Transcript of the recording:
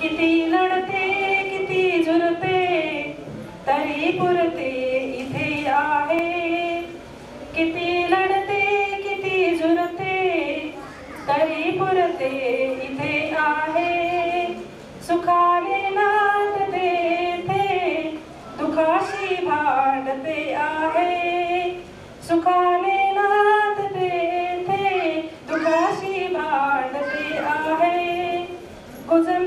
किती लढते किती झुरते तरी पुरते इथे आहे. किती लढते किती झुरते तरी पुरते इथे आहे. सुखाने नांद देते दुखाशी भांडते